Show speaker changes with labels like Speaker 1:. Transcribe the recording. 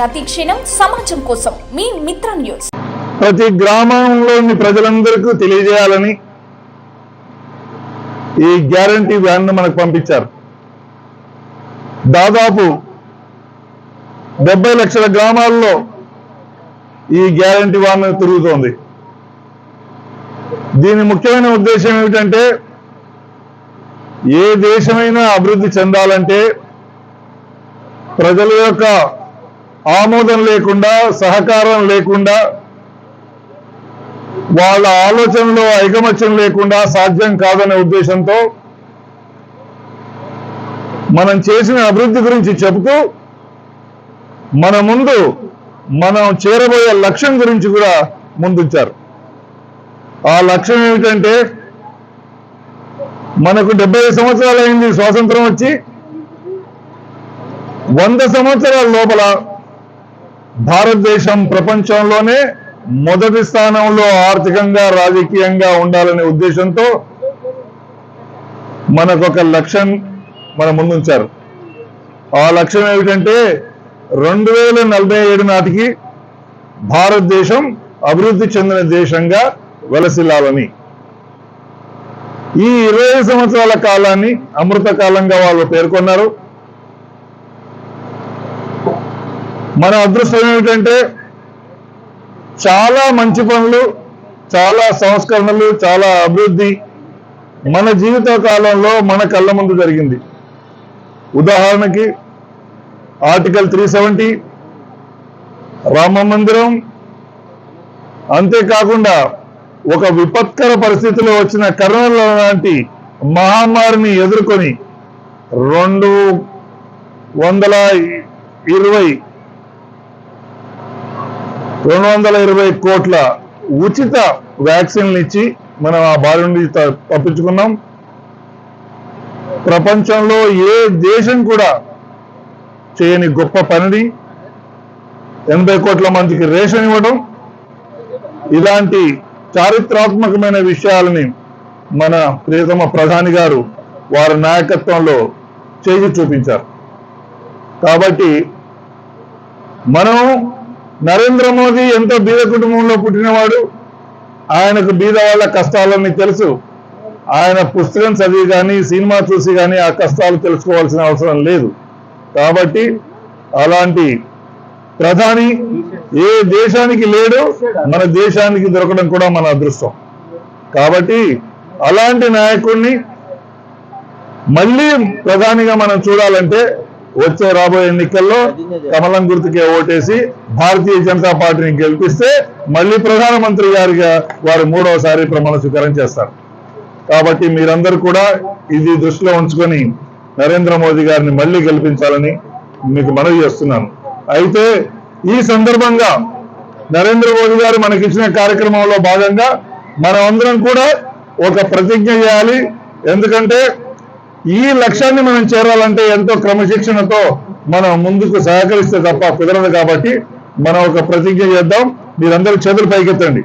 Speaker 1: ప్రతి క్షణం సమాజం కోసం మీ మిత్ర న్యూస్.
Speaker 2: ప్రతి గ్రామంలోని ప్రజలందరికీ తెలియజేయాలని ఈ గ్యారంటీ వ్యాన్ మనకు పంపించారు. దాదాపు డెబ్బై లక్షల గ్రామాల్లో ఈ గ్యారంటీ వ్యాన్ తిరుగుతోంది. దీని ముఖ్యమైన ఉద్దేశం ఏమిటంటే ఏ దేశమైనా అభివృద్ధి చెందాలంటే ప్రజల యొక్క ఆమోదం లేకుండా సహకారం లేకుండా వాళ్ళ ఆలోచనలో ఐకమత్యం లేకుండా సాధ్యం కాదనే ఉద్దేశంతో మనం చేసిన అభివృద్ధి గురించి చెబుతూ మన ముందు మనం చేరబోయే లక్ష్యం గురించి కూడా ముందుంచారు. ఆ లక్ష్యం ఏమిటంటే మనకు డెబ్బై సంవత్సరాలు అయింది స్వాతంత్రం వచ్చి వంద సంవత్సరాల లోపల భారతదేశం ప్రపంచంలోనే మొదటి స్థానంలో ఆర్థికంగా రాజకీయంగా ఉండాలనే ఉద్దేశంతో మనకు ఒక లక్ష్యం మన ముందుంచారు. ఆ లక్ష్యం ఏమిటంటే రెండు వేల నలభై ఏడు నాటికి భారతదేశం అభివృద్ధి చెందిన దేశంగా వెలసిల్లాలని. ఈ ఇరవై సంవత్సరాల కాలాన్ని అమృత కాలంగా వాళ్ళు పేర్కొన్నారు. మన అదృష్టం ఏమిటంటే చాలా మంచి పనులు చాలా సంస్కరణలు చాలా అభివృద్ధి మన జీవిత కాలంలో మన కళ్ళ ముందు జరిగింది. ఉదాహరణకి ఆర్టికల్ త్రీ సెవెంటీ రామ మందిరం అంతేకాకుండా ఒక విపత్కర పరిస్థితిలో వచ్చిన కరోనా లాంటి మహమ్మారిని ఎదుర్కొని రెండు వందల ఇరవై రెండు వందల ఇరవై కోట్ల ఉచిత వ్యాక్సిన్లు ఇచ్చి మనం ఆ బారి నుండి తప్పించుకున్నాం. ప్రపంచంలో ఏ దేశం కూడా చేయని గొప్ప పనిని ఎనభై కోట్ల మందికి రేషన్ ఇవ్వడం ఇలాంటి చారిత్రాత్మకమైన విషయాలని మన ప్రియతమ ప్రధాని గారు వారి నాయకత్వంలో చేసి చూపించారు. కాబట్టి మనం నరేంద్ర మోదీ ఎంతో బీద కుటుంబంలో పుట్టినవాడు. ఆయనకు బీద వాళ్ళ కష్టాలన్నీ తెలుసు. ఆయన పుస్తకం చదివి కానీ సినిమా చూసి కానీ ఆ కష్టాలు తెలుసుకోవాల్సిన అవసరం లేదు. కాబట్టి అలాంటి ప్రధాని ఏ దేశానికి లేడు మన దేశానికి దొరకడం కూడా మన అదృష్టం. కాబట్టి అలాంటి నాయకుడిని మళ్ళీ ప్రధానిగా మనం చూడాలంటే వచ్చే రాబోయే ఎన్నికల్లో కమలం గుర్తుకే ఓటేసి భారతీయ జనతా పార్టీని గెలిపిస్తే మళ్ళీ ప్రధానమంత్రి గారిగా వారు మూడవసారి ప్రమాణ స్వీకారం చేస్తారు. కాబట్టి మీరందరూ కూడా ఇది దృష్టిలో ఉంచుకొని నరేంద్ర మోదీ గారిని మళ్ళీ గెలిపించాలని మీకు మనవి చేస్తున్నాను. అయితే ఈ సందర్భంగా నరేంద్ర మోదీ గారు మనకిచ్చిన కార్యక్రమంలో భాగంగా మనం అందరం కూడా ఒక ప్రతిజ్ఞ చేయాలి. ఎందుకంటే ఈ లక్ష్యాన్ని మనం చేరాలంటే ఎంతో క్రమశిక్షణతో మనం ముందుకు సహకరిస్తే తప్ప కుదరదు కాబట్టి మనం ఒక ప్రతిజ్ఞ చేద్దాం. మీరందరూ చేతులు పైకెత్తండి.